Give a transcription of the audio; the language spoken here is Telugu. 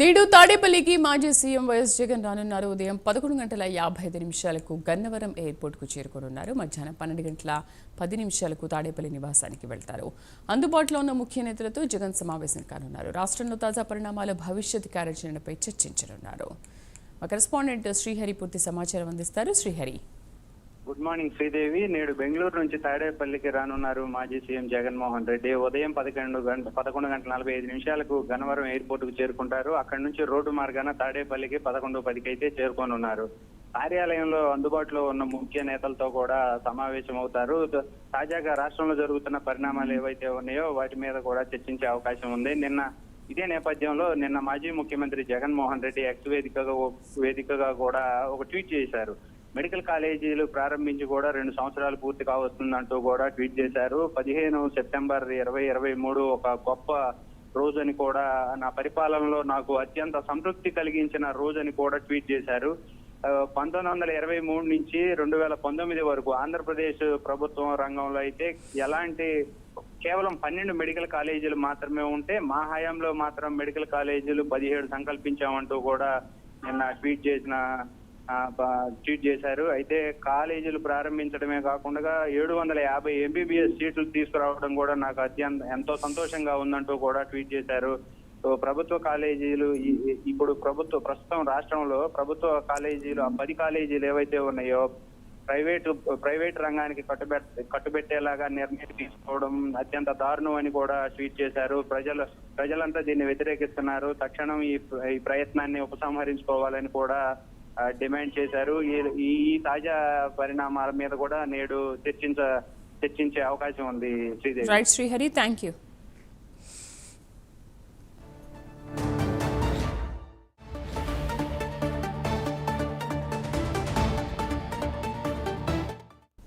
నేడు తాడేపల్లికి మాజీ సీఎం వైఎస్ జగన్ రానున్నారు. ఉదయం పదకొండు గంటల యాభై ఐదు నిమిషాలకు గన్నవరం ఎయిర్పోర్ట్కు చేరుకోనున్నారు. మధ్యాహ్నం పన్నెండు గంటల పది నిమిషాలకు తాడేపల్లి నివాసానికి వెళ్తారు. అందుబాటులో ఉన్న ముఖ్య నేతలతో జగన్ సమావేశం కానున్నారు. రాష్ట్రంలో తాజా పరిణామాలు భవిష్యత్ కార్యాచరణపై చర్చించనున్నారు. మా కరెస్పాండెంట్ శ్రీహరి పూర్తి సమాచారం అందిస్తారు. శ్రీహరి. Good morning Sridevi. నేడు బెంగళూరు నుంచి తాడేపల్లికి రానున్నారు మాజీ సీఎం జగన్మోహన్ రెడ్డి. ఉదయం పదకొండు గంట పదకొండు గంటల నలభై ఐదు నిమిషాలకు గన్నవరం ఎయిర్పోర్ట్కు చేరుకుంటారు. అక్కడి నుంచి రోడ్డు మార్గాన తాడేపల్లికి పదకొండు పదికి అయితే చేరుకోనున్నారు. కార్యాలయంలో అందుబాటులో ఉన్న ముఖ్య నేతలతో కూడా సమావేశం అవుతారు తాజాగా రాష్ట్రంలో జరుగుతున్న పరిణామాలు ఏవైతే ఉన్నాయో వాటి మీద కూడా చర్చించే అవకాశం ఉంది. నిన్న ఇదే నేపథ్యంలో నిన్న మాజీ ముఖ్యమంత్రి జగన్మోహన్ రెడ్డి ఎక్స్ వేదికగా వేదికగా కూడా ఒక ట్వీట్ చేశారు. మెడికల్ కాలేజీలు ప్రారంభించి కూడా రెండు సంవత్సరాలు పూర్తి కావస్తుందంటూ కూడా ట్వీట్ చేశారు. పదిహేను సెప్టెంబర్ ఇరవై ఇరవై మూడు ఒక గొప్ప రోజని కూడా నా పరిపాలనలో నాకు అత్యంత సంతృప్తి కలిగించిన రోజని కూడా ట్వీట్ చేశారు. పంతొమ్మిది వందల ఇరవై మూడు నుంచి రెండు వేల పంతొమ్మిది వరకు ఆంధ్రప్రదేశ్ ప్రభుత్వం రంగంలో అయితే ఎలాంటి కేవలం పన్నెండు మెడికల్ కాలేజీలు మాత్రమే ఉంటే మా హయాంలో మాత్రం మెడికల్ కాలేజీలు పదిహేడు సంకల్పించామంటూ కూడా నిన్న ట్వీట్ చేసిన ట్వీట్ చేశారు. అయితే కాలేజీలు ప్రారంభించడమే కాకుండా ఏడు వందల యాభై ఎంబీబీఎస్ సీట్లు తీసుకురావడం కూడా నాకు అత్యంత ఎంతో సంతోషంగా ఉందంటూ కూడా ట్వీట్ చేశారు. సో ప్రభుత్వ కాలేజీలు ఇప్పుడు ప్రభుత్వ ప్రస్తుతం రాష్ట్రంలో ప్రభుత్వ కాలేజీలు ఆ పది కాలేజీలు ఏవైతే ఉన్నాయో ప్రైవేట్ ప్రైవేట్ రంగానికి కట్టుబెట్ కట్టుబెట్టేలాగా నిర్ణయం తీసుకోవడం అత్యంత దారుణం అని కూడా ట్వీట్ చేశారు. ప్రజలు ప్రజలంతా దీన్ని వ్యతిరేకిస్తున్నారు. తక్షణం ఈ ఈ ప్రయత్నాన్ని ఉపసంహరించుకోవాలని కూడా డిమాండ్ చేశారు. ఈ- ఈ తాజా పరిణామాల మీద కూడా నేడు చర్చించ చర్చించే అవకాశం ఉంది Sridevi. Right Srihari thank you